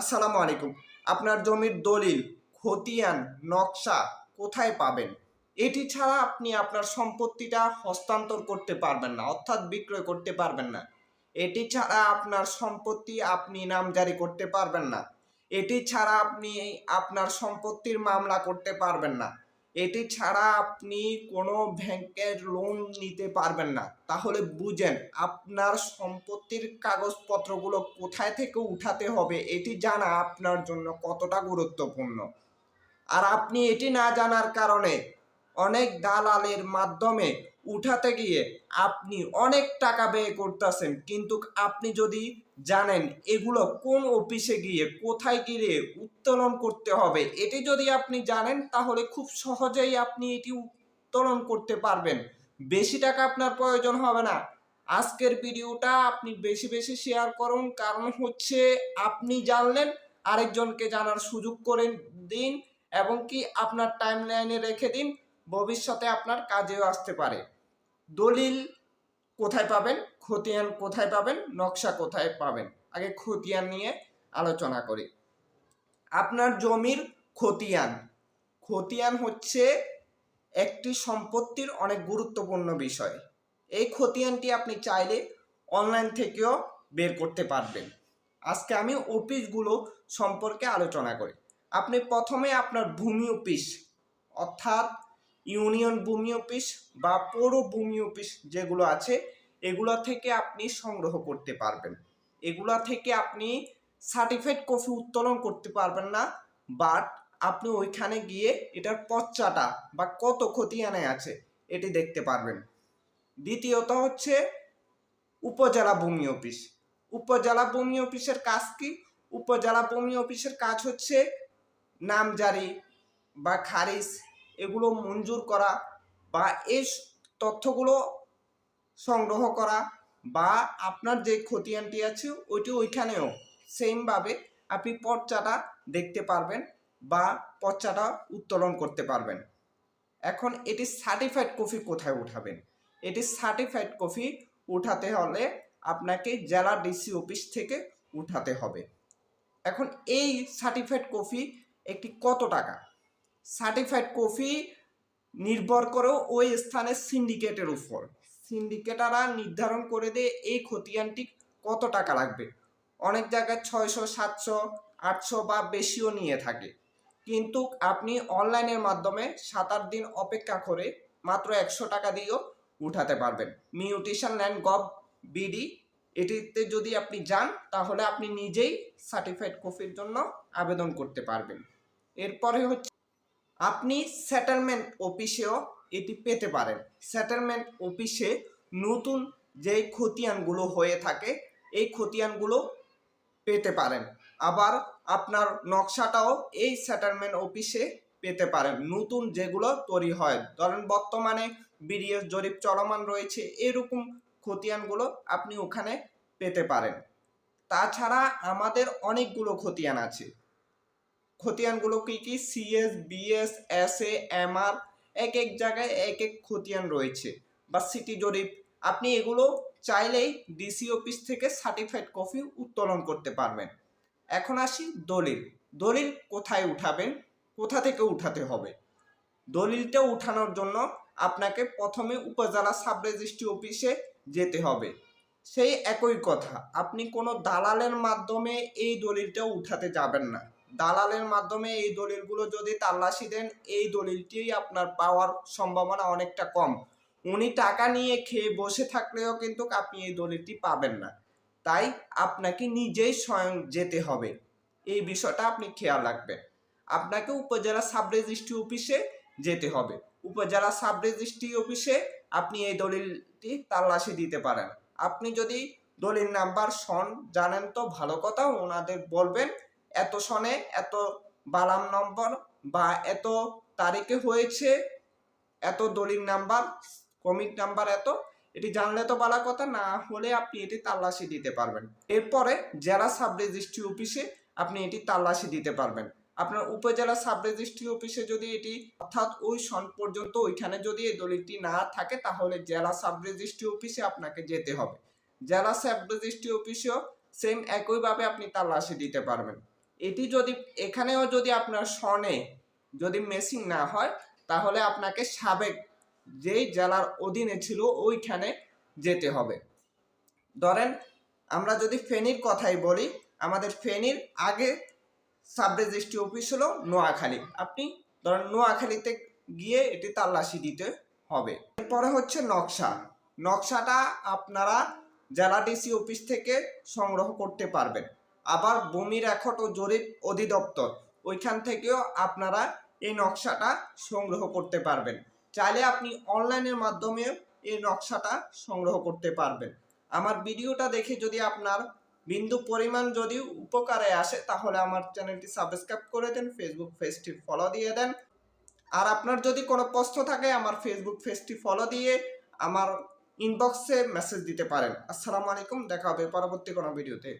আসসালামু আলাইকুম। আপনার জমির দলিল, খতিয়ান, নকশা কোথায় পাবেন? এটি ছাড়া আপনি আপনার সম্পত্তিটা হস্তান্তর করতে পারবেন না, অর্থাৎ বিক্রয় করতে পারবেন না। এটি ছাড়া আপনার সম্পত্তি আপনি নাম জারি করতে পারবেন না। এটি ছাড়া আপনি আপনার সম্পত্তির মামলা করতে পারবেন না। এটি ছাড়া আপনি কোনো ব্যাংকের লোন নিতে পারবেন না। তাহলে বুঝেন, আপনার সম্পত্তির কাগজপত্রগুলো কোথায় থেকে উঠাতে হবে, এটি জানা আপনার জন্য কতটা গুরুত্বপূর্ণ। আর আপনি এটি না জানার কারণে অনেক দালালের মাধ্যমে উঠাতে গিয়ে আপনি অনেক টাকা ব্যয় করতেছেন। কিন্তু আপনি যদি জানেন এগুলো কোন অফিসে গিয়ে কোথায় গিয়ে উত্তোলন করতে হবে, এটি যদি আপনি জানেন, তাহলে খুব সহজেই আপনি এটি উত্তোলন করতে পারবেন। বেশি টাকা আপনার প্রয়োজন হবে না। আজকের ভিডিওটা আপনি বেশি বেশি শেয়ার করুন, কারণ হচ্ছে আপনি জানলেন, আরেকজনকে জানার সুযোগ করে দিন এবং কি আপনার টাইম লাইনে রেখে দিন, ভবিষ্যতে আপনার কাজেও আসতে পারে। দলিল কোথায় পাবেন, খতিয়ান কোথায় পাবেন, নকশা কোথায় পাবেন? আগে খতিয়ান নিয়ে আলোচনা করি। আপনার জমির খতিয়ান। খতিয়ান হচ্ছে একটি সম্পত্তির অনেক গুরুত্বপূর্ণ বিষয়। এই খতিয়ানটি আপনি চাইলে অনলাইন থেকেও বের করতে পারবেন। আজকে আমি অফিসগুলো সম্পর্কে আলোচনা করি। আপনি প্রথমে আপনার ভূমি অফিস, অর্থাৎ ইউনিয়ন ভূমি অফিস বা পৌর ভূমি অফিস যেগুলো আছে, এগুলো থেকে আপনি সংগ্রহ করতে পারবেন। এগুলো থেকে আপনি সার্টিফাইড কপি উত্তোলন করতে পারবেন না বাট আপনি ওইখানে গিয়ে এটার পচ্চাটা বা কত খতিয়ানে আছে, এটি দেখতে পারবেন। দ্বিতীয়ত হচ্ছে উপজেলা ভূমি অফিস। উপজেলা ভূমি অফিসের কাজ কি? উপজেলা ভূমি অফিসের কাজ হচ্ছে নামজারি বা খারিজ এগুলো মঞ্জুর করা বা এই তথ্যগুলো সংগ্রহ করা বা আপনার যে খতিয়ানটি আছে ওইটি ওইখানেও সেমভাবে আপনি পর্চাটা দেখতে পারবেন বা পর্চাটা উত্তোলন করতে পারবেন। এখন এটি সার্টিফাইড কপি কোথায় উঠাবেন? এটি সার্টিফাইড কপি উঠাতে হলে আপনাকে জেলা ডিসি অফিস থেকে উঠাতে হবে। এখন এই সার্টিফাইড কপি একটি কত টাকা? সার্টিফাইড কপি নির্ভর করে ওই স্থানের সিন্ডিকেটের উপর। সিন্ডিকেটাররা নির্ধারণ করে দেয় এই খতিয়ানটি কত টাকা লাগবে। অনেক জায়গায় ছয়শো, সাতশো, আটশো বা বেশিও নিয়ে থাকে। কিন্তু আপনি অনলাইনের মাধ্যমে সাত আট দিন অপেক্ষা করে মাত্র একশো টাকা দিয়েও উঠাতে পারবেন। মিউটেশন ল্যান্ড গভ বিডি এটিতে যদি আপনি যান, তাহলে আপনি নিজেই সার্টিফাইড কপির জন্য আবেদন করতে পারবেন। এরপরে হচ্ছে আপনি সেটেলমেন্ট অফিসেও এটি পেতে পারেন। সেটেলমেন্ট অফিসে নতুন যে খতিয়ানগুলো হয়ে থাকে, এই খতিয়ানগুলো পেতে পারেন। আবার আপনার নকশাটাও এই সেটেলমেন্ট অফিসে পেতে পারেন। নতুন যেগুলো তৈরি হয়। ধরেন বর্তমানে বিডিএস জরিপ চলমান রয়েছে, এরকম খতিয়ানগুলো আপনি ওখানে পেতে পারেন। তাছাড়া আমাদের অনেকগুলো খতিয়ান আছে। খতিয়ানগুলো কি কি? CS BS S A MR এক এক জায়গায় এক এক খতিয়ান রয়েছে। বা সিটি জরিপ। আপনি এগুলো চাইলেই ডিসি অফিস থেকে সার্টিফাইড কপি উত্তোলন করতে পারবেন। এখন আসি দলিল। দলিল কোথায় উঠাবেন? কোথা থেকে উঠাতে হবে? দলিলটা উঠানোর জন্য আপনাকে প্রথমে উপজেলা সাব রেজিস্ট্রি অফিসে যেতে হবে। সেই একই কথা। আপনি কোনো দালালের মাধ্যমে এই দলিলটা উঠাতে যাবেন না। দালালের মাধ্যমে এই দলিলগুলো যদি তাল্লাশি দেন, এই দলিলটি আপনার পাওয়ার সম্ভাবনা অনেকটা কম। উনি টাকা নিয়ে খেয়ে বসে থাকলেও কিন্তু আপনি এই দলিলটি পাবেন না। তাই আপনাকে নিজেই স্বয়ং যেতে হবে। এই বিষয়টা আপনি খেয়াল রাখবেন। আপনাকে উপজেলা সাব রেজিস্ট্রি অফিসে যেতে হবে। উপজেলা সাব রেজিস্ট্রি অফিসে আপনি এই দলিলটি তাল্লাশি দিতে পারেন। আপনি যদি দলিল নাম্বার সন জানেন তো, ভালো কথা, ওনাদের বলবেন এত সনে, এত বালাম নম্বর বা এত তারিখে হয়েছে, এত দলিল নাম্বার কমিক নাম্বার এত, এটি জানলে তো বলা কথা, না হলে আপনি এটি তাল্লাশি দিতে পারবেন। এরপরে জেলা সাব রেজিস্ট্রি অফিসে আপনি এটি তাল্লাশি দিতে পারবেন। আপনার উপজেলা সাব রেজিস্ট্রি অফিসে যদি এটি, অর্থাৎ ওই সন পর্যন্ত ওইখানে যদি এই দলিলটি না থাকে, তাহলে জেলা সাব রেজিস্ট্রি অফিসে আপনাকে যেতে হবে। জেলা সাব রেজিস্ট্রি অফিসেও সেম একইভাবে আপনি তাল্লাশি দিতে পারবেন। এটি যদি, এখানেও যদি আপনার সনে যদি মেসিং না হয়, তাহলে আপনাকে সাবেক যেই জেলার অধীনে ছিল ওইখানে যেতে হবে। ধরেন, আমরা যদি ফেনীর কথাই বলি, আমাদের ফেনীর আগে সাব রেজিস্ট্রি অফিস হলো নোয়াখালী। আপনি ধরেন নোয়াখালীতে গিয়ে এটি তাল্লাশি দিতে হবে। এরপরে হচ্ছে নকশা। নকশাটা আপনারা জেলা ডিসি অফিস থেকে সংগ্রহ করতে পারবেন। আবার ভূমি রেকর্ড ও জরিপ অধিদপ্তর। ওইখান থেকেও আপনারা এই নকশাটা সংগ্রহ করতে পারবেন। চাইলে আপনি অনলাইনের মাধ্যমে এই নকশাটা সংগ্রহ করতে পারবেন। আমার ভিডিওটা দেখে যদি আপনার বিন্দু পরিমাণ যদি উপকারে আসে, তাহলে আমার চ্যানেলটি সাবস্ক্রাইব করে দেন ফেসবুক পেজটি ফলো দিয়ে দেন। আর আপনার যদি কোনো প্রশ্ন থাকে, আমার ফেসবুক পেজটি ফলো দিয়ে আমার ইনবক্সে মেসেজ দিতে পারেন। আসসালামু আলাইকুম, দেখা হবে পরবর্তী কোনো ভিডিওতে।